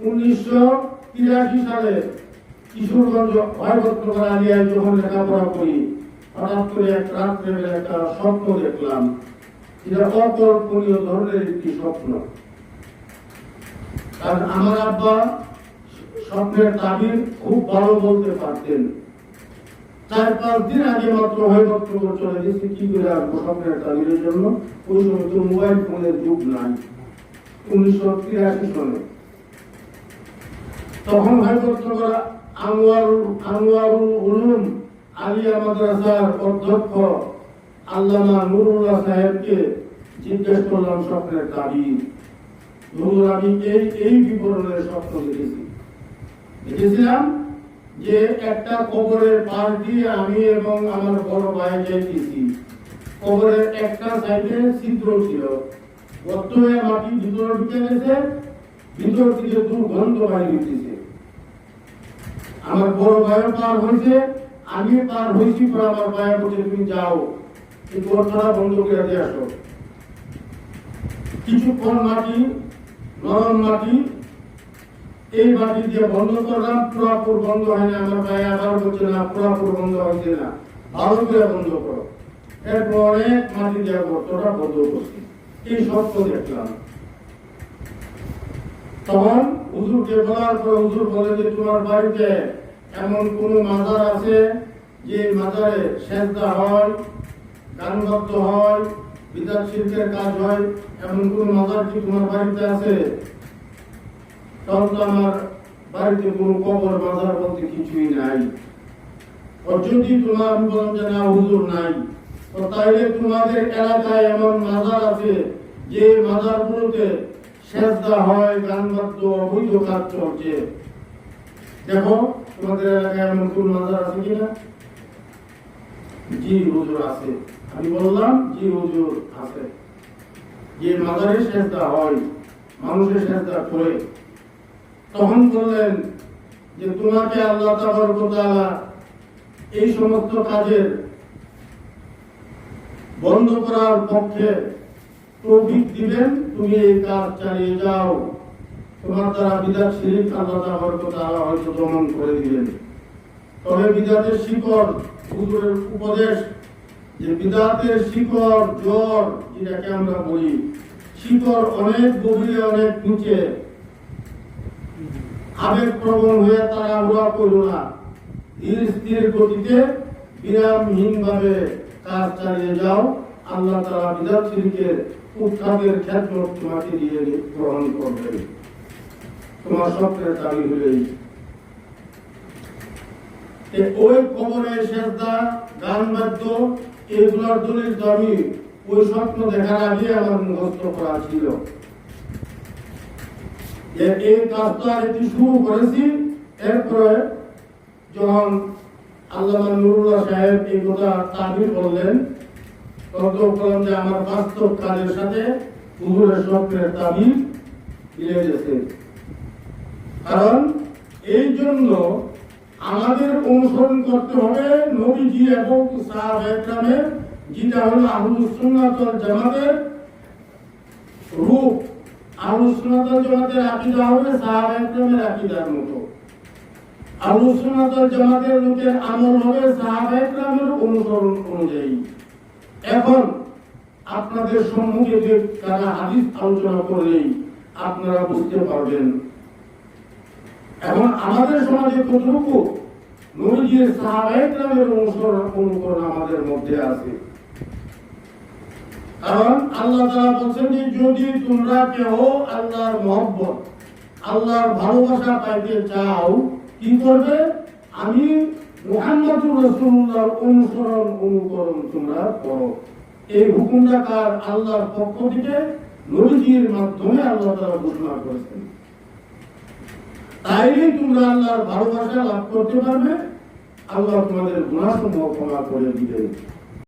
উনিশশো তিরাশি সালে কিশোরগঞ্জ ভয়ভদ্র আলিয়ায় যখন লেখাপড়া করি, হঠাৎ করে এক রাত্রে একটা স্বপ্ন দেখলাম। এটা অকল্পনীয় ধরনের একটি স্বপ্ন। কারণ আমার আব্বা স্বপ্নের তাবির খুব ভালো বলতে পারতেন। চার পাঁচ দিন আগে মাত্র ভয়ভদ্র চলে গেছে, কি করে আসব স্বপ্নের তাবিরের জন্য? ওই সময় তো মোবাইল ফোনের যুগ নাই। উনিশশো তিরাশি সনে তখন ভয়ভদ্র করা আনোয়ারুল উলুম আলিয়া মাদ্রাসার অধ্যক্ষ আল্লামা নুরুল্লাহ সাহেবকে জিজ্ঞেস করলাম স্বপ্নের তাবির হুজুর আমি এই এই বিবরণের স্বপ্ন দেখেছি। দেখেছিলাম যে একটা কবরের পাশ দিয়ে আমি এবং আমার বড় ভাই যাইতেছি কবরের একটা সাইডে ছিদ্র ছিল। গর্ত হয়ে মাটি ভিতরে ঢুকে গেছে ভিতর থেকে দুর্গন্ধ বাইরে দিতেছে আমার বড় ভাইয়ের পার হয়েছে আমি পার হয়েছি পরে আমার ভাইয়ের বলছে তুমি যাও। কিন্তু গর্তটা বন্ধ করে দিয়ে আসো। কিছুক্ষণ মাটি, নরম মাটি, এই মাটি দিয়ে বন্ধ করলাম, পুরাপুর বন্ধ হয় না। আমার ভাই আবার বলছে, না, পুরাপুর বন্ধ হচ্ছে না। ভালো করে বন্ধ করো। এরপর অনেক মাটি দিয়ে গর্তটা বন্ধ করছি এই স্বপ্ন দেখলাম। তখন হুজুরকে বলার পর হুজুর বলে যে, তোমার বাড়িতে এমন কোন মাজার আছে যে মাজারে সেজদা হয় গানভক্ত হয়, বিদাত শিল্পের কাজ হয়? এমন কোন মাজার কি তোমার বাড়িতে আছে? তখন তো আমার বাড়িতে কোনো কবর, মাজার বলতে কিছুই নাই। যদি তোমার আমি যে না, হুজুর নাই, তো তাইলে তোমাদের এলাকায় এমন মাজার আছে যে মাজারগুলোতে সেজদা হয় গান বাদ্য অবৈধ কাজ চলছে। দেখো, তোমাদের এলাকায় এমন কোন মাজার আছে কিনা? জি, হুজুর আছে। আমি বললাম, জি, হুজুর আছে। যে মাজারে সেজদা হয়, মানুষের সেজদা করে, তখন বললেন যে, তোমাকে আল্লাহ তাবারক ওয়া এই সমস্ত কাজের বন্ধ করার পক্ষে তৌফিক দিবেন, তুমি এই কাজ চালিয়ে যাও। তোমার দ্বারা বিদাত শিরিক আল্লাহ তাআলা হয়তো দমন করে দিলেন তবে বিদাতের শিকড়, হুজুরের উপদেশ, যে বিদাতের শিকড়, জ্বর, যেটাকে আমরা বলি, শিকড় অনেক গভীরে, অনেক নিচে। আবেগ প্রবণ হয়ে তারা উড়া করল না। ধীর স্থির গতিতে বিরামহীন ভাবে কাজ চালিয়ে যাও। আল্লাহ তারা শিরিকের উৎখাতের ক্ষেত্র তোমাকে দিয়ে গ্রহণ করবেন। তোমার স্বপ্নের দাবি হলেই ওই কবরে সেজদা, গান বাদ্য, এগুলোর দলিল তো আমি ওই স্বপ্ন দেখার আগে আমার মুখস্থ করা ছিল। যে এই কাজটা এটি শুরু করেছি, এরপরে যখন আল্লামা নুরুল্লাহ সাহেব এই কথা তাবির করলেন বললাম যে আমার বাস্তব কাজের সাথে হুজুরের স্বপ্নের তাবির মিলে গেছে। কারণ এই জন্য আমাদের অনুসরণ করতে হবে নবীজি এবং সাহাবায়ে যেটা হলো আহলুস সুন্নাত জামাতের রূপ। আহলুস সুন্নাত ওয়াল জামাতের আকীদা হবে সাহাবায়ে কেরামের আকীদার মতো। আহলুস সুন্নাত জামাতের লোকের আমল হবে সাহাবায়ে কেরামের অনুসরণ অনুযায়ী। এখন আপনাদের সম্মুখে যে তারা হাদিস আলোচনা করলেই আপনারা বুঝতে পারবেন। এখন আমাদের সমাজে কতটুকু নবীজির সাহাবায়ে কেরামের অনুসরণ অনুকরণ আমাদের মধ্যে আছে? কারণ আল্লাহ তাআলা বলছেন যে, যদি তোমরা কেউ আল্লাহর মহব্বত, আল্লাহর ভালোবাসা পাইতে চাও, কি করবে? আমি মুহাম্মদুর রাসূলুল্লাহর অনুসরণ অনুকরণ তোমরা করো। এই হুকুমটা কার? আল্লাহর পক্ষ থেকে নবীজির মাধ্যমে আল্লাহ তারা ঘোষণা করেছেন। তাইলেই তোমরা আল্লাহর ভালোবাসা লাভ করতে পারবে। আল্লাহ তোমাদের গুণাসমূহ ক্ষমা করে দিবে